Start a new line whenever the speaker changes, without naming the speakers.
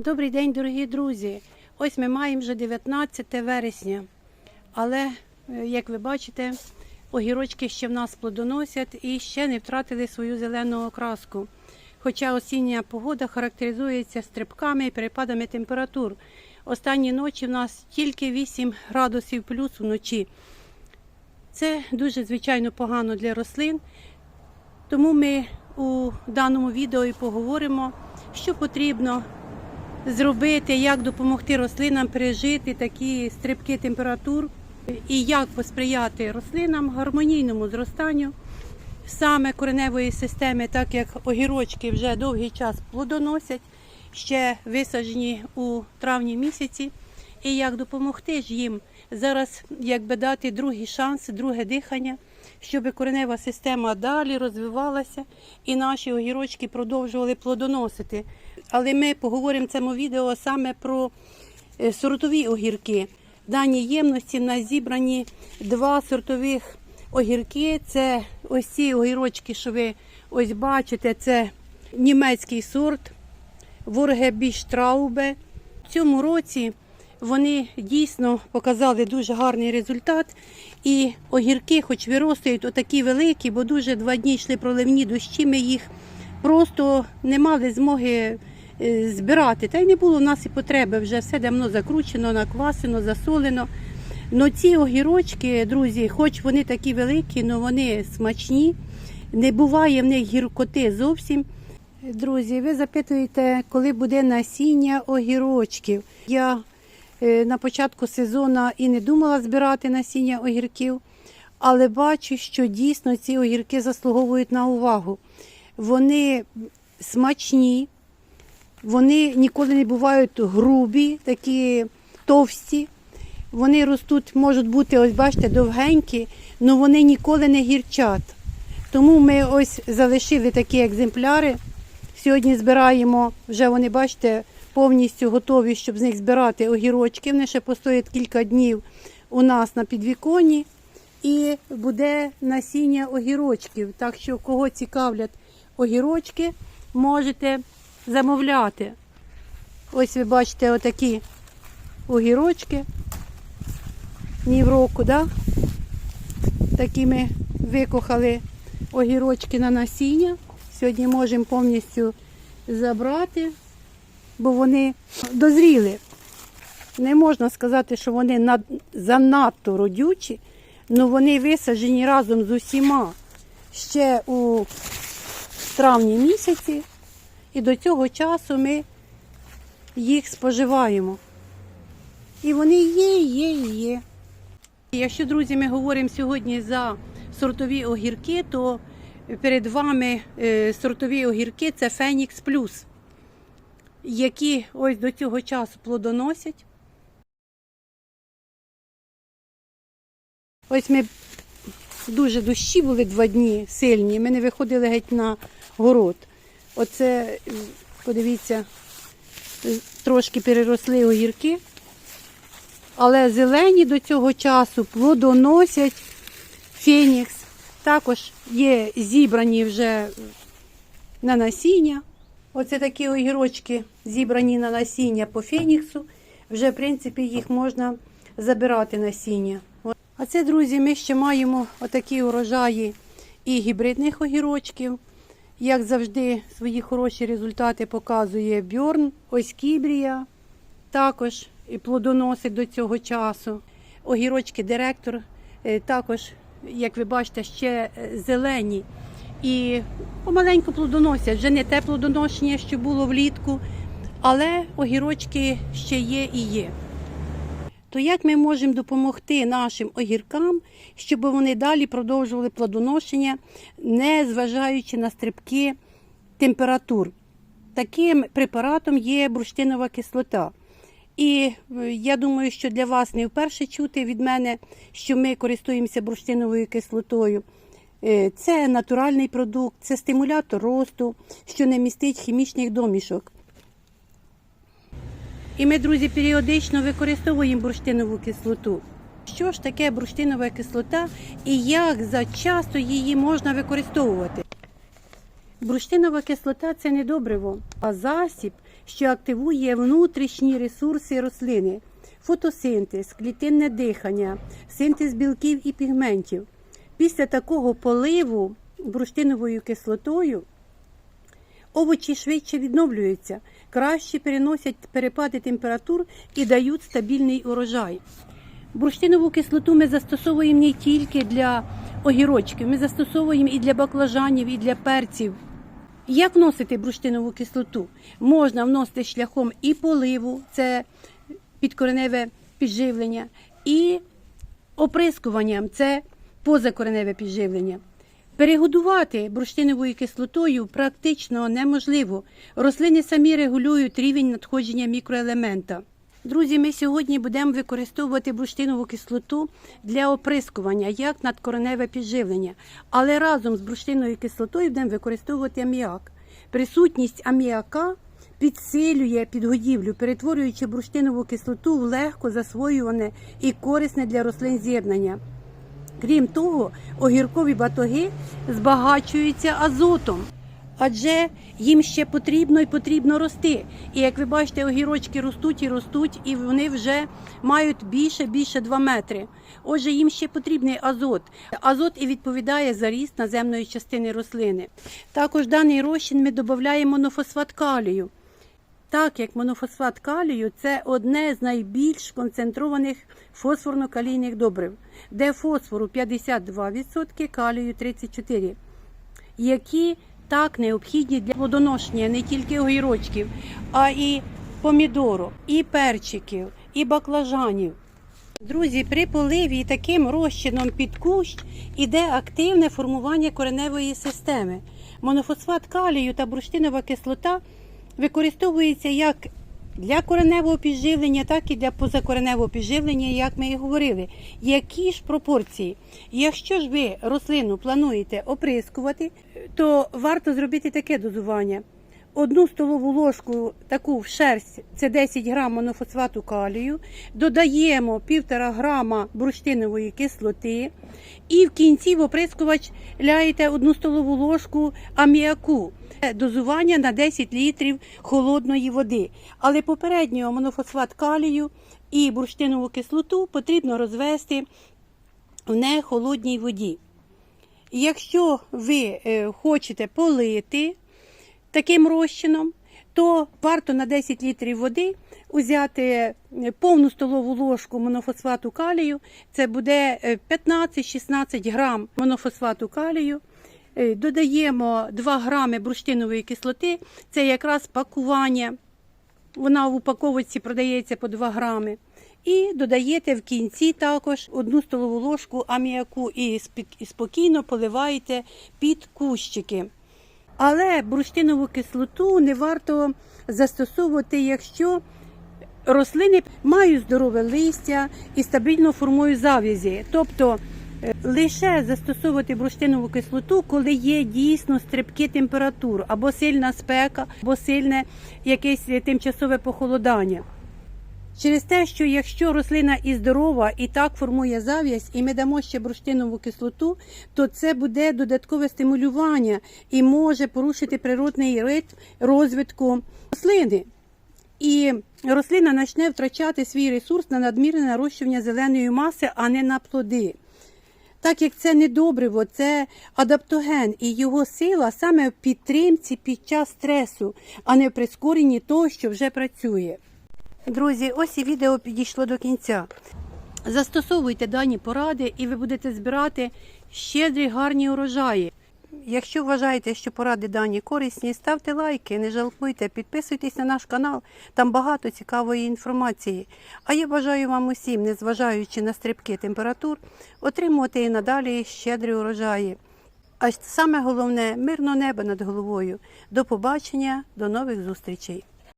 Добрий день, дорогі друзі. Ось ми маємо вже 19 вересня. Але, е, як ви бачите, огірочки ще в нас плодоносять і ще не втратили свою зелену окраску. Хоча осіння погода характеризується стрибками і перепадами температур. Останні ночі в нас тільки 8 градусів плюс вночі. Це дуже звичайно погано для рослин. Тому ми у даному відео і поговоримо, що потрібно зробити, як допомогти рослинам пережити такі стрибки температур і як посприяти рослинам гармонійному зростанню саме кореневої системи, так як огірочки вже довгий час плодоносять, ще висаджені у травні місяці, і як допомогти ж їм зараз, якби дати другий шанс, друге дихання, щоб коренева система далі розвивалася і наші огірочки продовжували плодоносити. Але ми поговоримо в цьому відео саме про е, сортові огірки. В даній ємності в нас зібрані два сортових огірки. Це ось ці огірочки, що ви ось бачите, це німецький сорт Воргебіштраубе. В цьому році вони дійсно показали дуже гарний результат. І огірки, хоч виростають отакі великі, бо дуже два дні йшли проливні дощі, ми їх просто не мали змоги збирати. Та й не було в нас і потреби. Вже все давно закручено, наквасено, засолено. Но ці огірочки, друзі, хоч вони такі великі, але вони смачні. Не буває в них гіркоти зовсім. Друзі, ви запитуєте, коли буде насіння огірочків. Я е, на початку сезону і не думала збирати насіння огірків, але бачу, що дійсно ці огірки заслуговують на увагу. Вони смачні, вони ніколи не бувають грубі, такі товсті. Вони ростуть, можуть бути, ось бачите, довгенькі, але вони ніколи не гірчать. Тому ми ось залишили такі екземпляри. Сьогодні збираємо, вже вони, бачите, повністю готові, щоб з них збирати огірочки. Вони ще постоять кілька днів у нас на підвіконні. І буде насіння огірочків. Так що, кого цікавлять огірочки, можете замовляти. Ось ви бачите отакі огірочки. Ні в року, да? Такі ми викохали огірочки на насіння. Сьогодні можемо повністю забрати, бо вони дозріли. Не можна сказати, що вони над... занадто родючі, але вони висаджені разом з усіма ще у травні місяці. І до цього часу ми їх споживаємо. І вони є, є, є. Якщо, друзі, ми говоримо сьогодні за сортові огірки, то перед вами е, сортові огірки це Фенікс Плюс, які ось до цього часу плодоносять. Ось ми дуже дощі були два дні сильні. Ми не виходили геть на город. Оце, подивіться, е, трошки переросли огірки. Але зелені до цього часу плодоносять фенікс. Також є зібрані вже на насіння. Оце такі огірочки зібрані на насіння по феніксу. Вже, в принципі, їх можна забирати насіння. А це, друзі, ми ще маємо отакі урожаї і гібридних огірочків. Як завжди, свої хороші результати показує Бьорн, ось Кібрія. Також і плодоносить до цього часу. Огірочки директор е, також, як ви бачите, ще е, зелені. І помаленьку плодоносять. Вже не те плодоношення, що було влітку, але огірочки ще є і є. То як ми можемо допомогти нашим огіркам, щоб вони далі продовжували плодоношення, не зважаючи на стрибки температур? Таким препаратом є бурштинова кислота. І е, я думаю, що для вас не вперше чути від мене, що ми користуємося бурштиновою кислотою. Е, Це натуральний продукт, це стимулятор росту, що не містить хімічних домішок. І ми, друзі, періодично використовуємо бурштинову кислоту. Що ж таке бурштинова кислота і як зачасто її можна використовувати? Бурштинова кислота це не добриво, а засіб, що активує внутрішні ресурси рослини, фотосинтез, клітинне дихання, синтез білків і пігментів. Після такого поливу бурштиновою кислотою овочі швидше відновлюються, краще переносять перепади температур і дають стабільний урожай. Бурштинову кислоту ми застосовуємо не тільки для огірочків, ми застосовуємо і для баклажанів, і для перців. Як вносити бурштинову кислоту? Можна вносити шляхом і поливу, це підкореневе підживлення, і оприскуванням це позакореневе підживлення. Перегодувати бурштиновою кислотою практично неможливо. Рослини самі регулюють рівень надходження мікроелемента. Друзі, ми сьогодні будемо використовувати бурштинову кислоту для оприскування як надкореневе підживлення. Але разом з бурштиновою кислотою будемо використовувати аміак. Присутність аміака підсилює підгодівлю, перетворюючи бурштинову кислоту в легко засвоюване і корисне для рослин з'єднання. Крім того, огіркові батоги збагачуються азотом, адже їм ще потрібно і потрібно рости. І як ви бачите, огірочки ростуть і ростуть, і вони вже мають більше більше 2 метри. Отже, їм ще потрібний азот. Азот і відповідає за ріст наземної частини рослини. Також даний розчин ми додаємо монофосфат калію. Так як монофосфат калію це одне з найбільш концентрованих фосфорно-калійних добрив, де фосфору 52%, калію 34%, які так необхідні для плодоношення не тільки огірочків, а і помідору, і перчиків, і баклажанів. Друзі, при поливі таким розчином під кущ іде активне формування кореневої системи. Монофосфат калію та бурштинова кислота використовується як для кореневого підживлення, так і для позакореневого підживлення, як ми і говорили. Які ж пропорції? Якщо ж ви рослину плануєте оприскувати, то варто зробити таке дозування. Одну столову ложку таку в шерсть це 10 грам монофосфату калію, додаємо 1,5 грама бурштинової кислоти і в кінці в оприскувач ляєте одну столову ложку аміаку. Дозування на 10 літрів холодної води. Але попередньо монофосфат калію і бурштинову кислоту потрібно розвести в нехолодній воді. Якщо ви е, хочете полити таким розчином, то варто на 10 літрів води взяти е, повну столову ложку монофосфату калію. Це буде е, 15-16 грам монофосфату калію. Е, Додаємо 2 грами бурштинової кислоти. Це якраз пакування. Вона в упаковці продається по 2 грами. І додаєте в кінці також одну столову ложку аміаку і спокійно поливаєте під кущики. Але бурштинову кислоту не варто застосовувати, якщо рослини мають здорове листя і стабільно формують завязі. Тобто е, лише застосовувати бурштинову кислоту, коли є дійсно стрибки температур, або сильна спека, або сильне якесь тимчасове похолодання. Через те, що якщо рослина і здорова, і так формує зав'язь, і ми дамо ще бурштинову кислоту, то це буде додаткове стимулювання і може порушити природний ритм розвитку рослини. І рослина почне втрачати свій ресурс на надмірне нарощування зеленої маси, а не на плоди. Так як це не добриво, це адаптоген, і його сила саме в підтримці під час стресу, а не в прискоренні того, що вже працює. Друзі, ось і відео підійшло до кінця. Застосовуйте дані поради, і ви будете збирати щедрі гарні урожаї. Якщо вважаєте, що поради дані корисні, ставте лайки, не жалкуйте, підписуйтесь на наш канал, там багато цікавої інформації. А я бажаю вам усім, незважаючи на стрибки температур, отримувати і надалі щедрі урожаї. А саме головне мирно небо над головою. До побачення, до нових зустрічей.